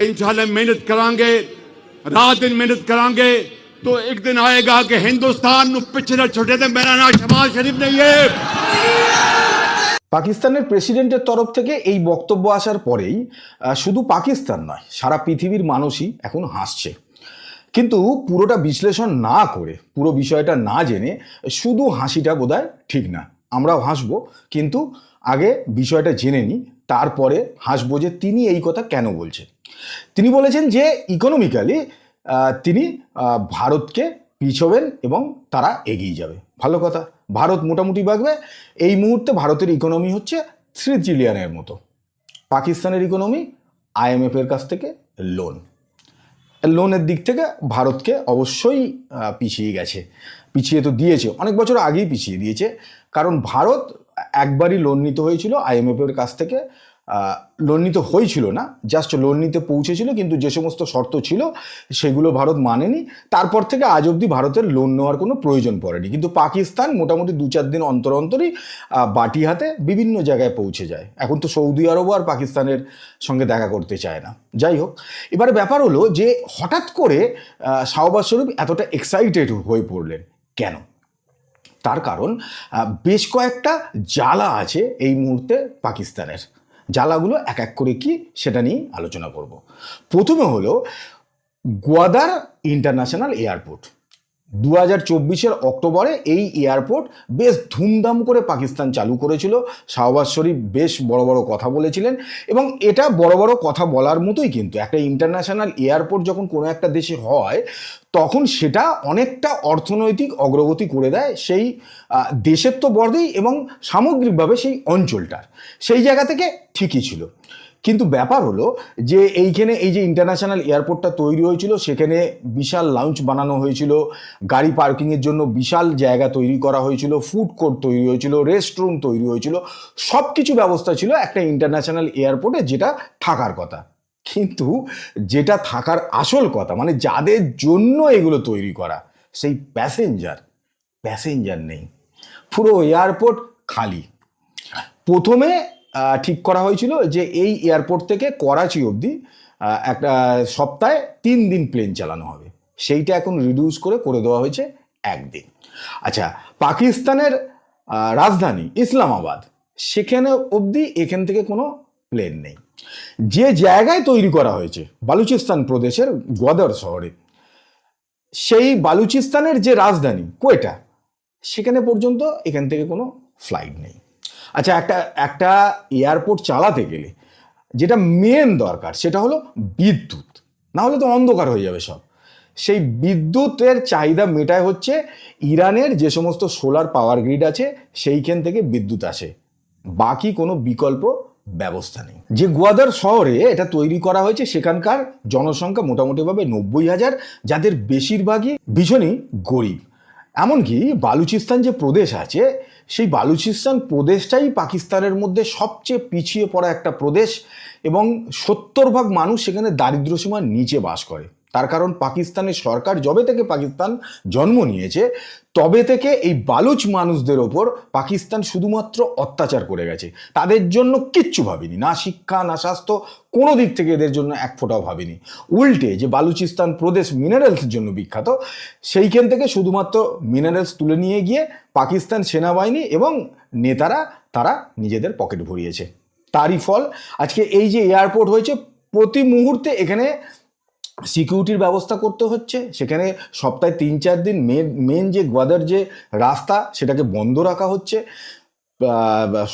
इंशाल्लाह मेहनत करांगे रात दिन मेहनत करांगे तो एक दिन आएगा कि हिंदुस्तान नु पिछड़े छोटे थे मेरा नाम शहबाज शरीफ नहीं है পাকিস্তানের প্রেসিডেন্টের তরফ থেকে এই বক্তব্য আসার পরেই আহ, শুধু পাকিস্তান নয় সারা পৃথিবীর মানুষই এখন হাসছে কিন্তু পুরোটা বিশ্লেষণ না করে পুরো বিষয়টা না জেনে শুধু হাসিটা বোধহয় ঠিক না আমরাও হাসবো কিন্তু আগে বিষয়টা জেনে নিই তারপরে হাসবো যে তিনি এই কথা কেন বলছেন? তিনি বলেছেন যে ইকোনমিক্যালি তিনি ভারতকে পিছবেন এবং তারা এগিয়ে যাবে। ভালো কথা। ভারত মোটামুটি বাগবে। এই মুহূর্তে ভারতের ইকোনমি হচ্ছে থ্রি ট্রিলিয়নের মতো। পাকিস্তানের ইকোনমি আইএমএফের কাছ থেকে লোন লোনের দিক থেকে ভারতকে অবশ্যই পিছিয়ে গেছে। পিছিয়ে তো দিয়েছে। অনেক বছর আগেই পিছিয়ে দিয়েছে। কারণ ভারত একবারই লোন নিতে হয়েছিল আইএমএফের কাছ থেকে লোন নিতে হয়েছিল না জাস্ট লোন নিতে পৌঁছেছিল, কিন্তু যে সমস্ত শর্ত ছিল, সেগুলো ভারত মানেনি। তারপর থেকে আজ অবধি ভারতের লোন নেওয়ার কোনো প্রয়োজন পড়েনি। কিন্তু পাকিস্তান মোটামুটি দু চার দিন অন্তর অন্তরই বাটি হাতে বিভিন্ন জায়গায় পৌঁছে যায়। এখন তো সৌদি আরবও আর পাকিস্তানের সঙ্গে দেখা করতে চায় না। যাই হোক, এবারে ব্যাপার হলো যে হঠাৎ করে শাহবাজ শরীফ এতটা এক্সাইটেড হয়ে পড়লেন কেন? তার কারণ বেশ কয়েকটা জ্বালা আছে এই মুহূর্তে পাকিস্তানের। জ্বালাগুলো এক এক করে কি সেটা নিয়ে আলোচনা করব। প্রথমে হলো গোয়াদার ইন্টারন্যাশনাল এয়ারপোর্ট। দু হাজার চব্বিশের অক্টোবরে এই এয়ারপোর্ট বেশ ধুমধাম করে পাকিস্তান চালু করেছিল। শাহবাজ শরীফ বেশ বড় বড় কথা বলেছিলেন এবং এটা বড় বড় কথা বলার মতোই কিন্তু একটা ইন্টারন্যাশনাল এয়ারপোর্ট যখন কোনো একটা দেশে হয়, তখন সেটা অনেকটা অর্থনৈতিক অগ্রগতি করে দেয় সেই দেশের তো বর্দেই এবং সামগ্রিকভাবে সেই অঞ্চলটার। সেই জায়গা থেকে ঠিকই ছিল। কিন্তু ব্যাপার হলো যে এইখানে এই যে ইন্টারন্যাশনাল এয়ারপোর্টটা তৈরি হয়েছিল, সেখানে বিশাল লাউঞ্চ বানানো হয়েছিল, গাড়ি পার্কিংয়ের জন্য বিশাল জায়গা তৈরি করা হয়েছিল ফুড কোর্ট তৈরি হয়েছিল রেস্টরুম তৈরি হয়েছিল সব কিছু ব্যবস্থা ছিল একটা ইন্টারন্যাশনাল এয়ারপোর্টে যেটা থাকার কথা। কিন্তু যেটা থাকার আসল কথা মানে যাদের জন্য এগুলো তৈরি করা, সেই প্যাসেঞ্জার প্যাসেঞ্জার নেই। পুরো এয়ারপোর্ট খালি। প্রথমে ঠিক করা হয়েছিল যে এই এয়ারপোর্ট থেকে করাচি অবধি একটা সপ্তাহে তিন দিন প্লেন চালানো হবে। সেইটা এখন রিডিউস করে করে দেওয়া হয়েছে একদিন। আচ্ছা পাকিস্তানের রাজধানী ইসলামাবাদ, সেখানে অবধি এখান থেকে কোনো প্লেন নেই। যে জায়গায় তৈরি করা হয়েছে, বালুচিস্তান প্রদেশের গোয়াদর শহরে, সেই বালুচিস্তানের যে রাজধানী, কোয়েটা? সেখানে পর্যন্ত এখান থেকে কোনো ফ্লাইট নেই। আচ্ছা একটা একটা এয়ারপোর্ট চালাতে গেলে যেটা মেন দরকার সেটা হলো বিদ্যুৎ। না হলে তো অন্ধকার হয়ে যাবে সব। সেই বিদ্যুতের চাহিদা মেটায় হচ্ছে ইরানের যে সমস্ত সোলার পাওয়ার গ্রিড আছে, সেইখান থেকে বিদ্যুৎ আসে। বাকি কোনো বিকল্প ব্যবস্থা নেই। যে গোয়াদার শহরে এটা তৈরি করা হয়েছে, সেখানকার জনসংখ্যা মোটামুটিভাবে নব্বই হাজার, যাদের বেশিরভাগই ভীষণই গরিব। এমনকি বালুচিস্তান যে প্রদেশ আছে, সেই বালুচিস্তান প্রদেশটাই পাকিস্তানের মধ্যে সবচেয়ে পিছিয়ে পড়া একটা প্রদেশ এবং সত্তর ভাগ মানুষ সেখানে দারিদ্র্যসীমার নিচে বাস করে। তার কারণ পাকিস্তানের সরকার যবে থেকে পাকিস্তান জন্ম নিয়েছে, তবে থেকে এই বালুচ মানুষদের ওপর পাকিস্তান শুধুমাত্র অত্যাচার করে গেছে। তাদের জন্য কিচ্ছু ভাবেনি, না শিক্ষা, না স্বাস্থ্য, কোনো দিক থেকে এদের জন্য এক ফোঁটাও ভাবেনি। উল্টে যে বালুচিস্তান প্রদেশ মিনারেলসের জন্য বিখ্যাত, সেইখান থেকে শুধুমাত্র মিনারেলস তুলে নিয়ে গিয়ে পাকিস্তান সেনাবাহিনী এবং নেতারা, তারা নিজেদের পকেট ভরিয়েছে। তারই ফল, আজকে এই যে এয়ারপোর্ট হয়েছে, প্রতি মুহূর্তে এখানে সিকিউরিটির ব্যবস্থা করতে হচ্ছে। সেখানে সপ্তাহে তিন, চার দিন মেন মেন যে গোয়াদার যে রাস্তা, সেটাকে বন্ধ রাখা হচ্ছে।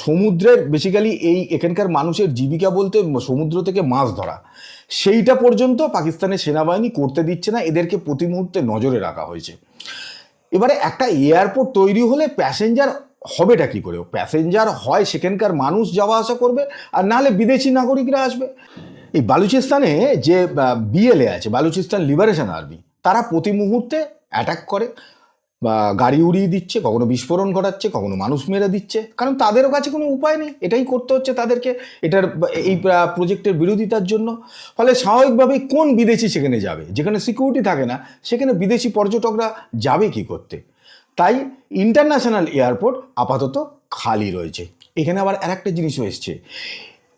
সমুদ্রের বেসিক্যালি এই এখানকার মানুষের জীবিকা বলতে সমুদ্র থেকে মাছ ধরা। সেইটা পর্যন্ত পাকিস্তানের সেনাবাহিনী করতে দিচ্ছে না, এদেরকে প্রতি মুহূর্তে নজরে রাখা হয়েছে। এবারে একটা এয়ারপোর্ট তৈরি হলে প্যাসেঞ্জার হবেটা কি করে? প্যাসেঞ্জার হয় সেখানকার মানুষ যাওয়া আসা করবে, আর নাহলে বিদেশি নাগরিকরা আসবে। এই বালুচিস্তানে যে বিএলএ আছে, বালুচিস্তান লিবারেশন আর্মি তারা প্রতি মুহূর্তে অ্যাটাক করে। বা গাড়ি উড়িয়ে দিচ্ছে, কখনো বিস্ফোরণ ঘটাচ্ছে, কখনো মানুষ মেরে দিচ্ছে। কারণ তাদেরও কাছে কোনো উপায় নেই। এটাই করতে হচ্ছে তাদেরকে। এটার এই প্রজেক্টের বিরোধিতার জন্য। ফলে স্বাভাবিকভাবেই কোন বিদেশি সেখানে যাবে? যেখানে সিকিউরিটি থাকে না, সেখানে বিদেশি পর্যটকরা যাবে কি করতে? তাই ইন্টারন্যাশনাল এয়ারপোর্ট আপাতত খালি রয়েছে। এখানে আবার আর একটা জিনিসও এসছে।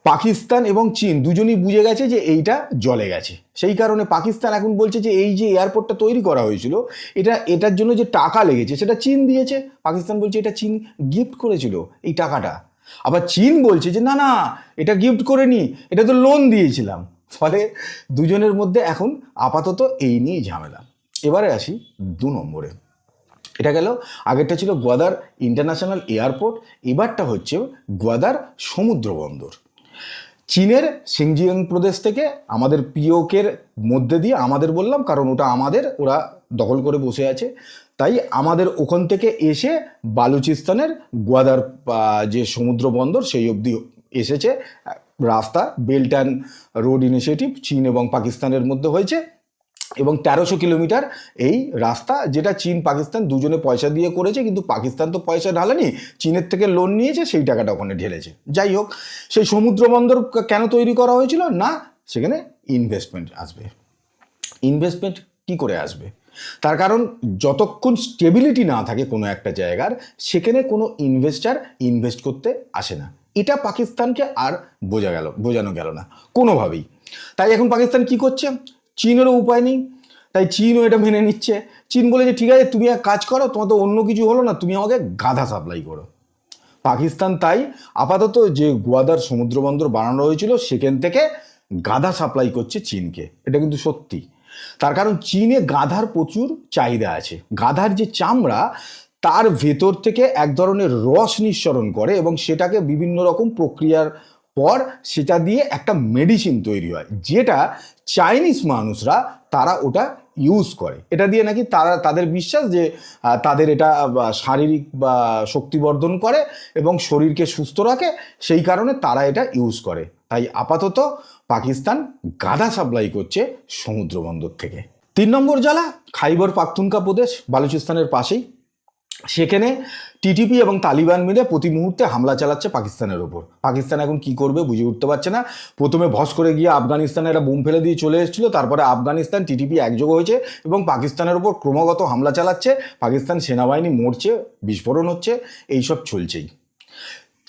পাকিস্তান এবং চীন দুজনই বুঝে গেছে যে এইটা জলে গেছে। সেই কারণে পাকিস্তান এখন বলছে যে এই যে এয়ারপোর্টটা তৈরি করা হয়েছিল, এটা, এটার জন্য যে টাকা লেগেছে সেটা চীন দিয়েছে। পাকিস্তান বলছে এটা চীন গিফট করেছিল এই টাকাটা। আবার চীন বলছে যে না না, এটা গিফট করেনি এটা তো লোন দিয়েছিলাম। ফলে দুজনের মধ্যে এখন আপাতত এই নিয়েই ঝামেলা। এবারে আসি দু নম্বরে। এটা গেল, আগেরটা ছিল গোয়াদার ইন্টারন্যাশনাল এয়ারপোর্ট, এবারটা হচ্ছে গোয়াদার সমুদ্র বন্দর। চীনের সিংজিয়াং প্রদেশ থেকে আমাদের পিওকের মধ্যে দিয়ে আমাদের বললাম, কারণ ওটা আমাদের, ওরা দখল করে বসে আছে। তাই আমাদের ওখান থেকে এসে বালুচিস্তানের গোয়াদার যে সমুদ্র বন্দর, সেই অবধি এসেছে। রাস্তা, বেল্ট অ্যান্ড রোড ইনিশিয়েটিভ চীন এবং পাকিস্তানের মধ্যে হয়েছে। এবং তেরোশো কিলোমিটার এই রাস্তা যেটা চীন, পাকিস্তান দুজনে পয়সা দিয়ে করেছে, কিন্তু পাকিস্তান তো পয়সা ঢালেনি, চীনের থেকে লোন নিয়েছে, সেই টাকাটা ওখানে ঢেলেছে। যাই হোক, সেই সমুদ্র বন্দর কেন তৈরি করা হয়েছিল? না, সেখানে ইনভেস্টমেন্ট আসবে। ইনভেস্টমেন্ট কি করে আসবে? তার কারণ, যতক্ষণ স্টেবিলিটি না থাকে কোনো একটা জায়গার, সেখানে কোনো ইনভেস্টার ইনভেস্ট করতে আসে না। এটা পাকিস্তানকে আর বোঝা গেল, বোঝানো গেল না, কোনোভাবেই। তাই এখন পাকিস্তান কি করছে? চীনেরও উপায় নেই, তাই চীনও এটা মেনে নিচ্ছে। চীন বলে যে, ঠিক আছে, তুমি এক কাজ করো, তোমার তো অন্য কিছু হলো না, তুমি আমাকে গাধা সাপ্লাই করো। পাকিস্তান তাই আপাতত যে গোয়াদার সমুদ্র বন্দর বানানো হয়েছিল, সেখান থেকে গাধা সাপ্লাই করছে চীনকে। এটা কিন্তু সত্যি। তার কারণ, চীনে গাধার প্রচুর চাহিদা আছে। গাধার যে চামড়া, তার ভেতর থেকে এক ধরনের রস নিঃসরণ করে এবং সেটাকে বিভিন্ন রকম প্রক্রিয়ার পর সেটা দিয়ে একটা মেডিসিন তৈরি হয়, যেটা চাইনিজ মানুষরা তারা ওটা ইউজ করে। এটা দিয়ে নাকি তারা, তাদের বিশ্বাস যে তাদের এটা শারীরিক বা শক্তিবর্ধন করে এবং শরীরকে সুস্থ রাখে, সেই কারণে তারা এটা ইউজ করে। তাই আপাতত পাকিস্তান গাধা সাপ্লাই করছে সমুদ্র বন্দর থেকে। তিন নম্বর জ্বালা, খাইবর পাখতুনকা প্রদেশ, বালুচিস্তানের পাশেই। সেখানে টিটিপি এবং তালিবান মিলে প্রতি মুহূর্তে হামলা চালাচ্ছে পাকিস্তানের ওপর। পাকিস্তান এখন কি করবে বুঝে উঠতে পারছে না। প্রথমে ভস করে গিয়ে আফগানিস্তানে একটা বোম ফেলে দিয়ে চলে এসেছিল, তারপরে আফগানিস্তান, টিটিপি একযোগ হয়েছে এবং পাকিস্তানের ওপর ক্রমাগত হামলা চালাচ্ছে। পাকিস্তান সেনাবাহিনী মরছে, বিস্ফোরণ হচ্ছে, এইসব চলছেই।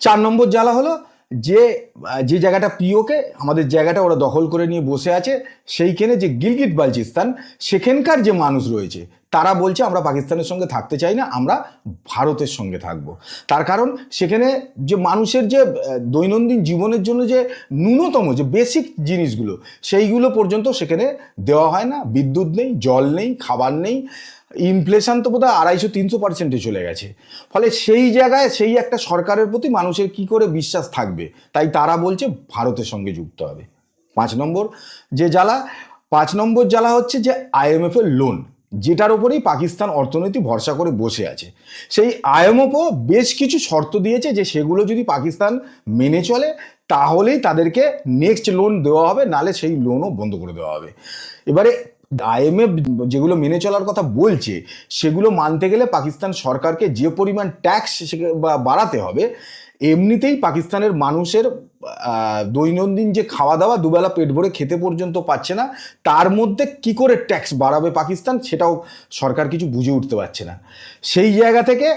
চার নম্বর জ্বালা হলো যে যে জায়গাটা পিওকে, আমাদের জায়গাটা ওরা দখল করে নিয়ে বসে আছে, সেইখানে যে গিলগিট বালচিস্তান, সেখানকার যে মানুষ রয়েছে, তারা বলছে, আমরা পাকিস্তানের সঙ্গে থাকতে চাই না, আমরা ভারতের সঙ্গে থাকব। তার কারণ, সেখানে যে মানুষের যে দৈনন্দিন জীবনের জন্য যে ন্যূনতম যে বেসিক জিনিসগুলো, সেইগুলো পর্যন্ত সেখানে দেওয়া হয় না। বিদ্যুৎ নেই, জল নেই, খাবার নেই। ইনফ্লেশন তো বোধহয় আড়াইশো, তিনশো পার্সেন্টে চলে গেছে। ফলে সেই জায়গায় সেই একটা সরকারের প্রতি মানুষের কি করে বিশ্বাস থাকবে? তাই তারা বলছে ভারতের সঙ্গে যুক্ত হবে। পাঁচ নম্বর যে জ্বালা, পাঁচ নম্বর জ্বালা হচ্ছে যে আইএমএফ এর লোন যেটার ওপরেই পাকিস্তান অর্থনীতি ভরসা করে বসে আছে। সেই আইএমএফও বেশ কিছু শর্ত দিয়েছে যে সেগুলো যদি পাকিস্তান মেনে চলে, তাহলেই তাদেরকে নেক্সট লোন দেওয়া হবে, নালে সেই লোনও বন্ধ করে দেওয়া হবে। এবারে আইএমএফ যেগুলো মেনে চলার কথা বলছে, সেগুলো মানতে গেলে পাকিস্তান সরকারকে যে পরিমাণ ট্যাক্স বাড়াতে হবে, এমনিতেই পাকিস্তানের মানুষের দৈনন্দিন যে খাওয়া দাওয়া দুবেলা পেট ভরে খেতে পর্যন্ত পাচ্ছে না, তার মধ্যে কি করে ট্যাক্স বাড়াবে পাকিস্তান সেটাও সরকার কিছু বুঝে উঠতে পারছে না। সেই জায়গা থেকে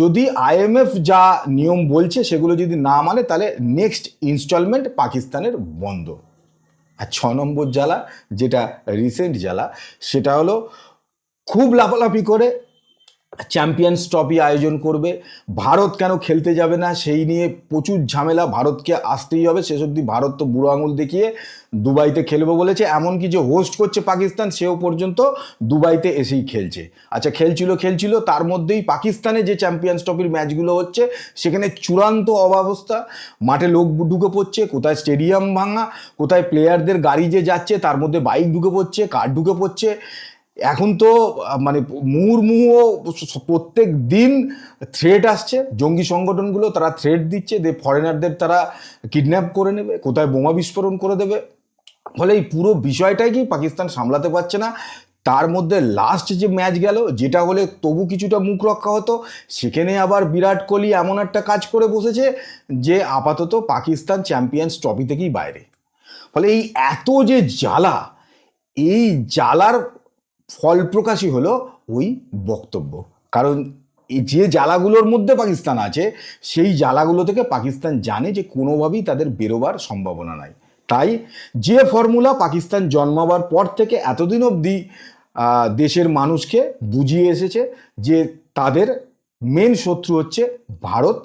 যদি আইএমএফ যা নিয়ম বলছে সেগুলো যদি না মানে তাহলে নেক্সট ইনস্টলমেন্ট পাকিস্তানের বন্ধ। আর ছ নম্বর জ্বালা যেটা রিসেন্ট জ্বালা সেটা হলো খুব লাফালাফি করে চ্যাম্পিয়ন্স ট্রফি আয়োজন করবে। ভারত কেন খেলতে যাবে না, সেই নিয়ে প্রচুর ঝামেলা ভারতকে আসতেই হবে। শেষ অবধি ভারত তো বুড়ো আঙুল দেখিয়ে দুবাইতে খেলবে বলেছে। এমনকি যে হোস্ট করছে পাকিস্তান, সেও পর্যন্ত দুবাইতে এসেই খেলছে। আচ্ছা খেলছিল খেলছিল, তার মধ্যেই পাকিস্তানে যে চ্যাম্পিয়ন্স ট্রফির ম্যাচগুলো হচ্ছে, সেখানে চূড়ান্ত অবাবস্থা মাঠে লোক ঢুকে পড়ছে, কোথায় স্টেডিয়াম ভাঙা, কোথায় প্লেয়ারদের গাড়ি যে যাচ্ছে, তার মধ্যে বাইক ঢুকে পড়ছে কার ঢুকে পড়ছে। এখন তো মানে মুহুর্মুহু প্রত্যেক দিন থ্রেট আসছে। জঙ্গি সংগঠনগুলো তারা থ্রেট দিচ্ছে যে ফরেনারদের তারা কিডন্যাপ করে নেবে, কোথায় বোমা বিস্ফোরণ করে দেবে। ফলে এই পুরো বিষয়টাই কি পাকিস্তান সামলাতে পারছে না? তার মধ্যে লাস্ট যে ম্যাচ গেল, যেটা হলে তবু কিছুটা মুখ রক্ষা হতো, সেখানে আবার বিরাট কোহলি এমন একটা কাজ করে বসেছে যে আপাতত পাকিস্তান চ্যাম্পিয়ন্স ট্রফি থেকেই বাইরে। ফলে এই এত যে জ্বালা, এই জ্বালার ফল প্রকাশই হলো ওই বক্তব্য। কারণ যে জ্বালাগুলোর মধ্যে পাকিস্তান আছে, সেই জ্বালাগুলো থেকে পাকিস্তান জানে যে কোনোভাবেই তাদের বেরোবার সম্ভাবনা নাই। তাই যে ফর্মুলা পাকিস্তান জন্মাবার পর থেকে এতদিন অবধি দেশের মানুষকে বুঝিয়ে এসেছে যে তাদের মেন শত্রু হচ্ছে ভারত,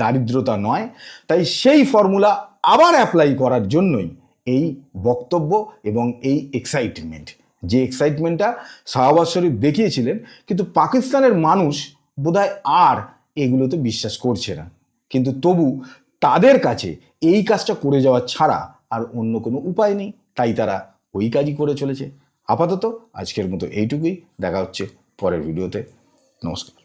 দারিদ্রতা নয়। তাই সেই ফর্মুলা আবার অ্যাপ্লাই করার জন্যই এই বক্তব্য এবং এই এক্সাইটমেন্ট যে এক্সাইটমেন্টটা শাহবাজ শরীফ দেখিয়েছিলেন, কিন্তু পাকিস্তানের মানুষ বোধহয় আর এগুলোতে বিশ্বাস করছে না। কিন্তু তবু তাদের কাছে এই কাজটা করে যাওয়া ছাড়া আর অন্য কোনো উপায় নেই, তাই তারা ওই কাজই করে চলেছে। আপাতত আজকের মতো এইটুকুই, দেখা হচ্ছে পরের ভিডিওতে নমস্কার।